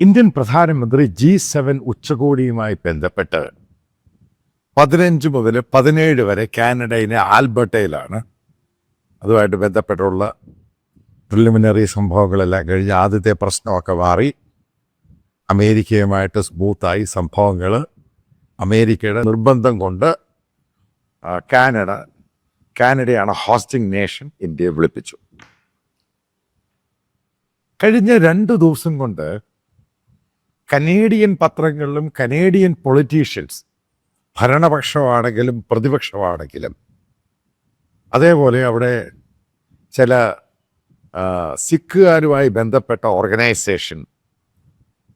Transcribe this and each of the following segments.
Indian പ്രധാനമന്ത്രി G seven ഉച്ചകോടിയുമായി ബന്ധപ്പെട്ട് പതിനഞ്ച് മുതൽ പതിനേഴ് വരെ കാനഡയിലെ ആൽബർട്ടയിലാണ് അതുമായിട്ട് ബന്ധപ്പെട്ടുള്ള പ്രിലിമിനറി സംഭവങ്ങളെല്ലാം കഴിഞ്ഞ് ആദ്യത്തെ പ്രശ്നമൊക്കെ മാറി. അമേരിക്കയുമായിട്ട് സ്മൂത്തായി സംഭവങ്ങൾ അമേരിക്കയുടെ നിർബന്ധം കൊണ്ട് കാനഡ കാനഡയാണ് ഹോസ്റ്റിംഗ് നേഷൻ ഇന്ത്യയെ വിളിപ്പിച്ചു. കഴിഞ്ഞ രണ്ട് ദിവസം കൊണ്ട് കനേഡിയൻ പത്രങ്ങളിലും കനേഡിയൻ പൊളിറ്റീഷ്യൻസ് ഭരണപക്ഷമാണെങ്കിലും പ്രതിപക്ഷമാണെങ്കിലും അതേപോലെ അവിടെ ചില സിഖുകാരുമായി ബന്ധപ്പെട്ട ഓർഗനൈസേഷൻ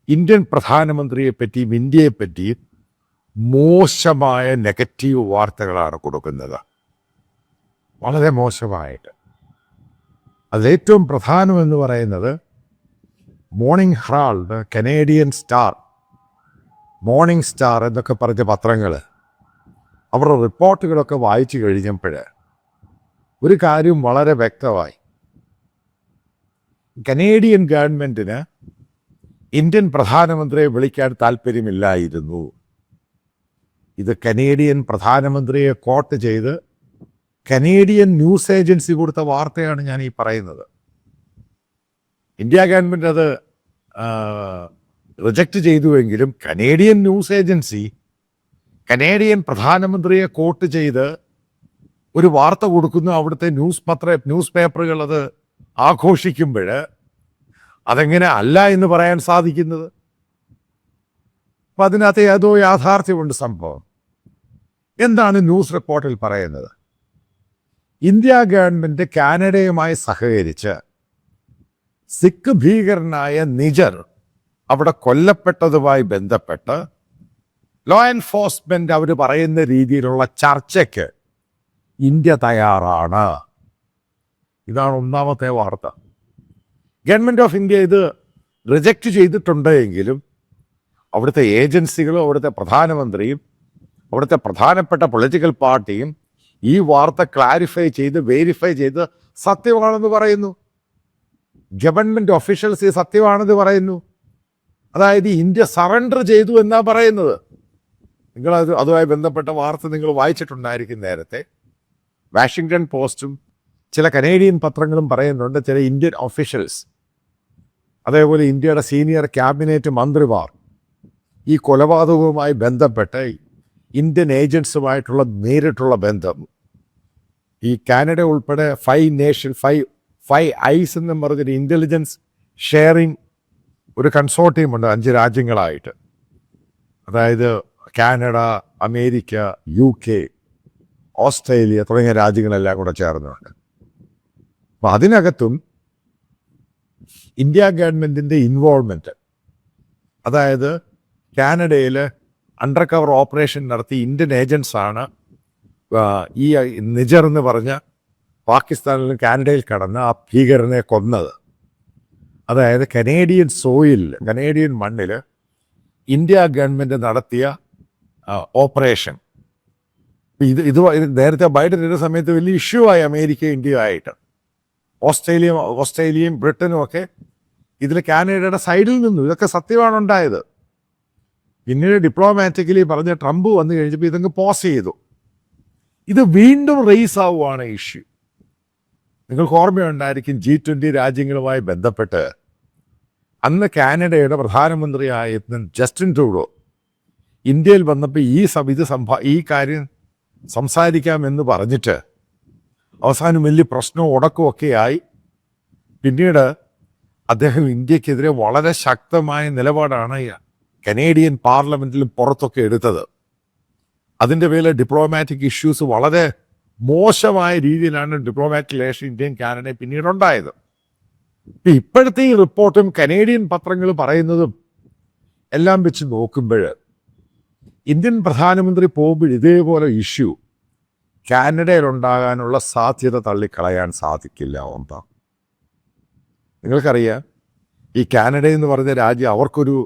ഇന്ത്യൻ പ്രധാനമന്ത്രിയെ പറ്റിയും ഇന്ത്യയെ പറ്റിയും മോശമായ നെഗറ്റീവ് വാർത്തകളാണ് കൊടുക്കുന്നത്. വളരെ മോശമായിട്ട്. അതിലേറ്റവും പ്രധാനമെന്ന് പറയുന്നത് Morning Herald Canadian Star Morning Star എന്നൊക്കെ പറഞ്ഞ പത്രങ്ങൾ അവരുടെ റിപ്പോർട്ടുകളൊക്കെ വായിച്ചു കഴിഞ്ഞപ്പോൾ ഒരു കാര്യം വളരെ വ്യക്തമായി. കനേഡിയൻ ഗവൺമെന്റിന് ഇന്ത്യൻ പ്രധാനമന്ത്രിയെ വിളിക്കാൻ താല്പര്യമില്ലായിരുന്നു. ഇത് കനേഡിയൻ പ്രധാനമന്ത്രിയെ കോട്ട് ചെയ്ത് കനേഡിയൻ ന്യൂസ് ഏജൻസി കൊടുത്ത വാർത്തയാണ് ഞാൻ ഈ പറയുന്നത്. ഇന്ത്യ ഗവൺമെന്റ് അത് റിജക്റ്റ് ചെയ്തുവെങ്കിലും കനേഡിയൻ ന്യൂസ് ഏജൻസി കനേഡിയൻ പ്രധാനമന്ത്രിയെ കോട്ട് ചെയ്ത് ഒരു വാർത്ത കൊടുക്കുന്നു. അവിടുത്തെ ന്യൂസ് പത്ര ന്യൂസ് പേപ്പറുകൾ അത് ആഘോഷിക്കുമ്പോൾ അതെങ്ങനെ അല്ല എന്ന് പറയാൻ സാധിക്കുന്നത്? അപ്പം അതിനകത്ത് ഏതോ യാഥാർത്ഥ്യമുണ്ട് സംഭവം. എന്താണ് ന്യൂസ് റിപ്പോർട്ടിൽ പറയുന്നത്? ഇന്ത്യ ഗവൺമെന്റ് കാനഡയുമായി സഹകരിച്ച് സിഖ് ഭീകരനായ നിജർ അവിടെ കൊല്ലപ്പെട്ടതുമായി ബന്ധപ്പെട്ട് ലോ എൻഫോഴ്സ്മെന്റ് അവർ പറയുന്ന രീതിയിലുള്ള ചർച്ചയ്ക്ക് ഇന്ത്യ തയ്യാറാണ്. ഇതാണ് ഒന്നാമത്തെ വാർത്ത. ഗവൺമെന്റ് ഓഫ് ഇന്ത്യ ഇത് റിജക്റ്റ് ചെയ്തിട്ടുണ്ട് എങ്കിലും അവിടുത്തെ ഏജൻസികളും അവിടുത്തെ പ്രധാനമന്ത്രിയും അവിടുത്തെ പ്രധാനപ്പെട്ട പൊളിറ്റിക്കൽ പാർട്ടിയും ഈ വാർത്ത ക്ലാരിഫൈ ചെയ്ത് വെരിഫൈ ചെയ്ത് സത്യമാണെന്ന് പറയുന്നു. ഗവൺമെന്റ് ഒഫീഷ്യൽസ് ഈ സത്യമാണെന്ന് പറയുന്നു. അതായത് ഇന്ത്യ സറണ്ടർ ചെയ്തു എന്നാ പറയുന്നത്. നിങ്ങൾ അത് അതുമായി ബന്ധപ്പെട്ട വാർത്ത നിങ്ങൾ വായിച്ചിട്ടുണ്ടായിരിക്കും നേരത്തെ. വാഷിങ്ടൺ പോസ്റ്റും ചില കനേഡിയൻ പത്രങ്ങളും പറയുന്നുണ്ട് ചില ഇന്ത്യൻ ഒഫീഷ്യൽസ് അതേപോലെ ഇന്ത്യയുടെ സീനിയർ ക്യാബിനറ്റ് മന്ത്രിമാർ ഈ കൊലപാതകവുമായി ബന്ധപ്പെട്ട് ഇന്ത്യൻ ഏജൻസുമായിട്ടുള്ള നേരിട്ടുള്ള ബന്ധം. ഈ കാനഡ ഉൾപ്പെടെ five nation five five eyes എന്നും പറഞ്ഞൊരു ഇന്റലിജൻസ് ഷെയറിംഗ് ഒരു കൺസോർട്ടിയം ഉണ്ട് അഞ്ച് രാജ്യങ്ങളായിട്ട്. അതായത് Canada America U K Australia തുടങ്ങിയ രാജ്യങ്ങളെല്ലാം കൂടെ ചേർന്നുണ്ട്. അപ്പം അതിനകത്തും ഇന്ത്യ ഗവൺമെന്റിന്റെ ഇൻവോൾവ്മെന്റ് അതായത് കാനഡയിൽ അണ്ടർ കവർ ഓപ്പറേഷൻ നടത്തി ഇന്ത്യൻ ഏജൻസാണ് ഈ നിജർ എന്ന് പറഞ്ഞ പാകിസ്ഥാനിലും കാനഡയിൽ കടന്ന് ആ ഭീകരനെ കൊന്നത്. അതായത് കനേഡിയൻ സോയിൽ കനേഡിയൻ മണ്ണിൽ ഇന്ത്യ ഗവൺമെന്റ് നടത്തിയ ഓപ്പറേഷൻ. ഇത് ഇത് നേരത്തെ ബൈഡൻ ഇരുന്ന സമയത്ത് വലിയ ഇഷ്യൂ ആയി അമേരിക്ക ഇന്ത്യയുമായിട്ട് ഓസ്ട്രേലിയ ഓസ്ട്രേലിയയും ബ്രിട്ടനും ഒക്കെ ഇതിൽ കാനഡയുടെ സൈഡിൽ നിന്നു. ഇതൊക്കെ സത്യമാണ് ഉണ്ടായത്. പിന്നീട് ഡിപ്ലോമാറ്റിക്കലി പറഞ്ഞ ട്രംപ് വന്നു കഴിഞ്ഞപ്പോൾ ഇതങ്ങ് പോസ് ചെയ്തു. ഇത് വീണ്ടും റേസ് ആവുകയാണ് ഇഷ്യൂ നിങ്ങൾക്ക് ഓർമ്മയുണ്ടായിരിക്കും ജി ട്വന്റി രാജ്യങ്ങളുമായി ബന്ധപ്പെട്ട് അന്ന് കാനഡയുടെ പ്രധാനമന്ത്രിയായിരുന്ന ജസ്റ്റിൻ ട്രൂഡോ ഇന്ത്യയിൽ വന്നപ്പോൾ ഈ ഇത് സംഭാ ഈ കാര്യം സംസാരിക്കാമെന്ന് പറഞ്ഞിട്ട് അവസാനം വലിയ പ്രശ്നവും ഉടക്കവും ഒക്കെ ആയി. പിന്നീട് അദ്ദേഹം ഇന്ത്യക്കെതിരെ വളരെ ശക്തമായ നിലപാടാണ് കനേഡിയൻ പാർലമെന്റിലും പുറത്തൊക്കെ എടുത്തത്. അതിന്റെ പേരിൽ ഡിപ്ലോമാറ്റിക് ഇഷ്യൂസ് വളരെ മോശമായ രീതിയിലാണ് ഡിപ്ലോമാറ്റിക് റിലേഷൻ ഇന്ത്യയും കാനഡയും പിന്നീട് ഉണ്ടായത് ഇപ്പൊ ഇപ്പോഴത്തെ ഈ റിപ്പോർട്ടും കനേഡിയൻ പത്രങ്ങൾ പറയുന്നതും എല്ലാം വെച്ച് നോക്കുമ്പോൾ ഇന്ത്യൻ പ്രധാനമന്ത്രി പോകുമ്പോൾ ഇതേപോലെ ഇഷ്യൂ കാനഡയിൽ ഉണ്ടാകാനുള്ള സാധ്യത തള്ളിക്കളയാൻ സാധിക്കില്ല ഒന്നാം നിങ്ങൾക്കറിയാം ഈ കാനഡ എന്ന് പറഞ്ഞ രാജ്യം അവർക്കൊരു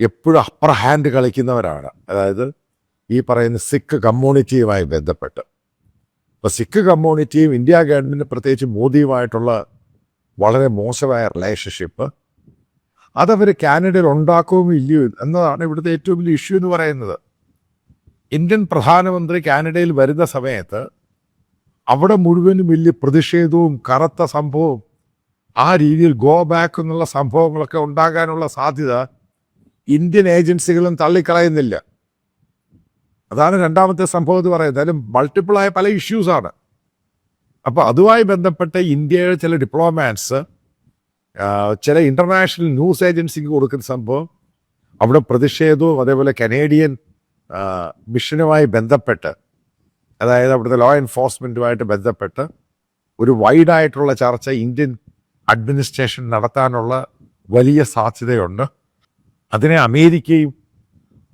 എപ്പോഴും അപ്പർ ഹാൻഡ് കളിക്കുന്നവരാണ്. അതായത് ഈ പറയുന്ന സിഖ് കമ്മ്യൂണിറ്റിയുമായി ബന്ധപ്പെട്ട്. അപ്പോൾ സിഖ് കമ്മ്യൂണിറ്റിയും ഇന്ത്യ ഗവൺമെന്റ് പ്രത്യേകിച്ച് മോദിയുമായിട്ടുള്ള വളരെ മോശമായ റിലേഷൻഷിപ്പ് അതവർ കാനഡയിൽ ഉണ്ടാക്കുകയും ഇല്ലയോ എന്നതാണ് ഇവിടുത്തെ ഏറ്റവും വലിയ ഇഷ്യൂ എന്ന് പറയുന്നത്. ഇന്ത്യൻ പ്രധാനമന്ത്രി കാനഡയിൽ വരുന്ന സമയത്ത് അവിടെ മുഴുവനും വലിയ പ്രതിഷേധവും കറുത്ത സംഭവവും ആ രീതിയിൽ ഗോ ബാക്ക് എന്നുള്ള സംഭവങ്ങളൊക്കെ ഉണ്ടാകാനുള്ള സാധ്യത ഇന്ത്യൻ ഏജൻസികളും തള്ളിക്കളയുന്നില്ല. അതാണ് രണ്ടാമത്തെ സംഭവം എന്ന് പറയുന്നത്. അതിലും മൾട്ടിപ്പിളായ പല ഇഷ്യൂസാണ് അപ്പോൾ അതുമായി ബന്ധപ്പെട്ട് ഇന്ത്യയുടെ ചില ഡിപ്ലോമാറ്റ്സ് ചില ഇന്റർനാഷണൽ ന്യൂസ് ഏജൻസിക്ക് കൊടുക്കുന്ന സംഭവം അവിടെ പ്രതിഷേധവും അതേപോലെ കനേഡിയൻ മിഷനുമായി ബന്ധപ്പെട്ട് അതായത് അവിടുത്തെ ലോ എൻഫോഴ്സ്മെന്റുമായിട്ട് ബന്ധപ്പെട്ട് ഒരു വൈഡായിട്ടുള്ള ചർച്ച ഇന്ത്യൻ അഡ്മിനിസ്ട്രേഷൻ നടത്താനുള്ള വലിയ സാധ്യതയുണ്ട്. അതിനെ അമേരിക്കയും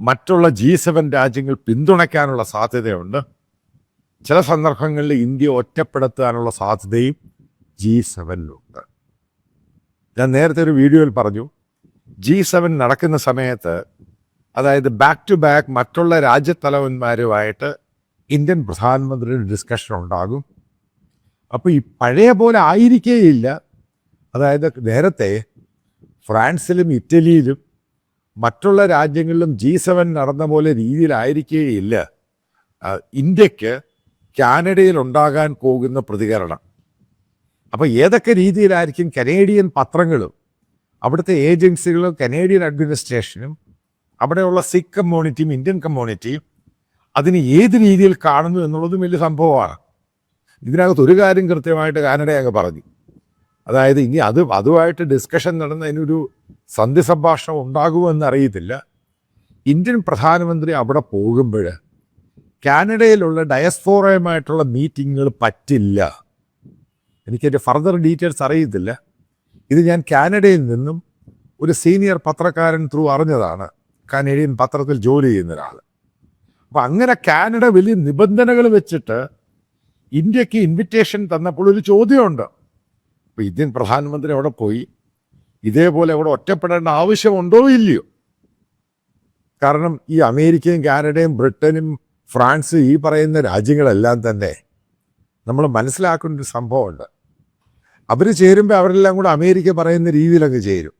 മറ്റുള്ള ജി സെവൻ രാജ്യങ്ങൾ പിന്തുണയ്ക്കാനുള്ള സാധ്യതയുണ്ട്. ചില സന്ദർഭങ്ങളിൽ ഇന്ത്യ ഒറ്റപ്പെടുത്താനുള്ള സാധ്യതയും ജി സെവനിലുണ്ട് ഞാൻ നേരത്തെ ഒരു വീഡിയോയിൽ പറഞ്ഞു ജി സെവൻ നടക്കുന്ന സമയത്ത് അതായത് ബാക്ക് ടു ബാക്ക് മറ്റുള്ള രാജ്യത്തലവന്മാരുമായിട്ട് ഇന്ത്യൻ പ്രധാനമന്ത്രിയുടെ ഡിസ്കഷൻ ഉണ്ടാകും. അപ്പോൾ ഈ പഴയ പോലെ ആയിരിക്കേയില്ല. അതായത് നേരത്തെ ഫ്രാൻസിലും ഇറ്റലിയിലും മറ്റുള്ള രാജ്യങ്ങളിലും ജി സെവൻ നടന്ന പോലെ രീതിയിലായിരിക്കുകയില്ല ഇന്ത്യയ്ക്ക് കാനഡയിൽ ഉണ്ടാകാൻ പോകുന്ന പ്രതികരണം. അപ്പോൾ ഏതൊക്കെ രീതിയിലായിരിക്കും കനേഡിയൻ പത്രങ്ങളും അവിടുത്തെ ഏജൻസികളും കനേഡിയൻ അഡ്മിനിസ്ട്രേഷനും അവിടെയുള്ള സിഖ് കമ്മ്യൂണിറ്റിയും ഇന്ത്യൻ കമ്മ്യൂണിറ്റിയും അതിന് ഏത് രീതിയിൽ കാണുന്നു എന്നുള്ളതും വലിയ സംഭവമാണ്. ഇതിനകത്ത് ഒരു കാര്യം കൃത്യമായിട്ട് കാനഡ അങ്ങ് പറഞ്ഞു. അതായത് ഇനി അത് അതുമായിട്ട് ഡിസ്കഷൻ നടന്നതിനൊരു സന്ധി സംഭാഷണം ഉണ്ടാകുമെന്ന് അറിയത്തില്ല. ഇന്ത്യൻ പ്രധാനമന്ത്രി അവിടെ പോകുമ്പോൾ കാനഡയിലുള്ള ഡയസ്ഫോറയുമായിട്ടുള്ള മീറ്റിങ്ങുകൾ പറ്റില്ല. എനിക്കതിന്റെ ഫർദർ ഡീറ്റെയിൽസ് അറിയത്തില്ല. ഇത് ഞാൻ കാനഡയിൽ നിന്നും ഒരു സീനിയർ പത്രക്കാരൻ ത്രൂ അറിഞ്ഞതാണ്. കാനേഡിയൻ പത്രത്തിൽ ജോലി ചെയ്യുന്ന ഒരാൾ. അപ്പം അങ്ങനെ കാനഡ വലിയ നിബന്ധനകൾ വെച്ചിട്ട് ഇന്ത്യയ്ക്ക് ഇൻവിറ്റേഷൻ തന്നപ്പോൾ ഒരു ചോദ്യമുണ്ട്. അപ്പോൾ ഇന്ത്യൻ പ്രധാനമന്ത്രി അവിടെ പോയി. ഇതേപോലെ അവിടെ ഒറ്റപ്പെടേണ്ട ആവശ്യമുണ്ടോ? ഇല്ലയോ? കാരണം ഈ അമേരിക്കയും കാനഡയും ബ്രിട്ടനും ഫ്രാൻസ് ഈ പറയുന്ന രാജ്യങ്ങളെല്ലാം തന്നെ നമ്മൾ മനസ്സിലാക്കുന്ന ഒരു സംഭവമുണ്ട്. അവർ ചേരുമ്പോൾ അവരെല്ലാം കൂടെ അമേരിക്ക പറയുന്ന രീതിയിലങ്ങ് ചേരും.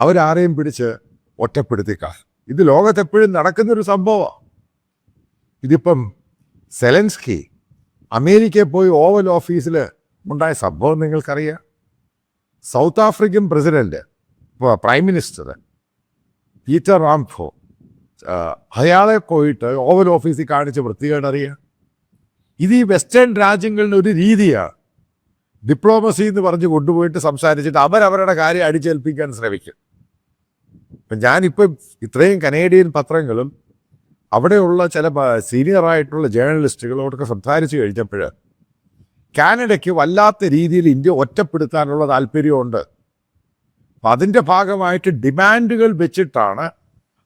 അവരാരെയും പിടിച്ച് ഒറ്റപ്പെടുത്തിക്കാർ ഇത് ലോകത്തെപ്പോഴും നടക്കുന്നൊരു സംഭവമാണ് ഇതിപ്പം സെലൻസ്കി അമേരിക്കയിൽ പോയി ഓവൽ ഓഫീസിൽ ഉണ്ടായ സംഭവം നിങ്ങൾക്കറിയാം. South African president prime minister Peter Ramaphosa അയാളെ പോയിട്ട് ഓവൽ ഓഫീസിൽ കാണിച്ച് വൃത്തികേടറിയുക ഇത് ഈ വെസ്റ്റേൺ രാജ്യങ്ങളുടെ ഒരു രീതിയാണ്. ഡിപ്ലോമസി എന്ന് പറഞ്ഞ് കൊണ്ടുപോയിട്ട് സംസാരിച്ചിട്ട് അവരവരുടെ കാര്യം അടിച്ചേൽപ്പിക്കാൻ ശ്രമിക്കും. ഇപ്പം ഞാനിപ്പം ഇത്രയും കനേഡിയൻ പത്രങ്ങളും അവിടെയുള്ള ചില സീനിയറായിട്ടുള്ള ജേർണലിസ്റ്റുകളോടൊക്കെ സംസാരിച്ച് കഴിഞ്ഞപ്പോൾ കാനഡയ്ക്ക് വല്ലാത്ത രീതിയിൽ ഇന്ത്യ ഒറ്റപ്പെടുത്താനുള്ള താല്പര്യമുണ്ട്. അപ്പം അതിന്റെ ഭാഗമായിട്ട് ഡിമാൻഡുകൾ വെച്ചിട്ടാണ്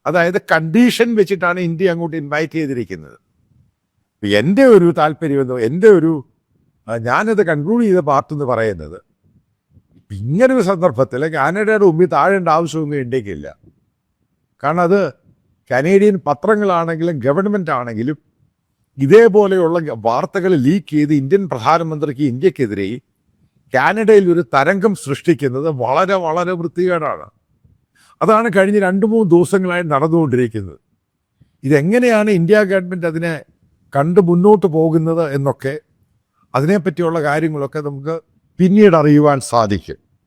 അതായത് കണ്ടീഷൻ വെച്ചിട്ടാണ് ഇന്ത്യ അങ്ങോട്ട് ഇൻവൈറ്റ് ചെയ്തിരിക്കുന്നത്. എന്റെ ഒരു താല്പര്യം എന്ന് എന്റെ ഒരു ഞാനത് കൺക്ലൂഡ് ചെയ്ത പാർട്ട് എന്ന് പറയുന്നത് ഇങ്ങനെ ഒരു സന്ദർഭത്തിൽ കാനഡയുടെ മുമ്പിൽ താഴേണ്ട ആവശ്യമൊന്നും ഇന്ത്യക്കില്ല. കാരണം അത് കനേഡിയൻ പത്രങ്ങളാണെങ്കിലും ഗവൺമെന്റ് ആണെങ്കിലും ഇതേപോലെയുള്ള വാർത്തകൾ ലീക്ക് ചെയ്ത് ഇന്ത്യൻ പ്രധാനമന്ത്രിക്ക് ഇന്ത്യക്കെതിരെ കാനഡയിൽ ഒരു തരംഗം സൃഷ്ടിക്കുന്നത് വളരെ വളരെ വൃത്തികേടാണ്. അതാണ് കഴിഞ്ഞ രണ്ട് മൂന്ന് ദിവസങ്ങളായി നടന്നുകൊണ്ടിരിക്കുന്നത്. ഇതെങ്ങനെയാണ് ഇന്ത്യ ഗവൺമെന്റ് അതിനെ കണ്ട് മുന്നോട്ട് പോകുന്നത് എന്നൊക്കെ അതിനെപ്പറ്റിയുള്ള കാര്യങ്ങളൊക്കെ നമുക്ക് പിന്നീട് അറിയുവാൻ സാധിക്കും.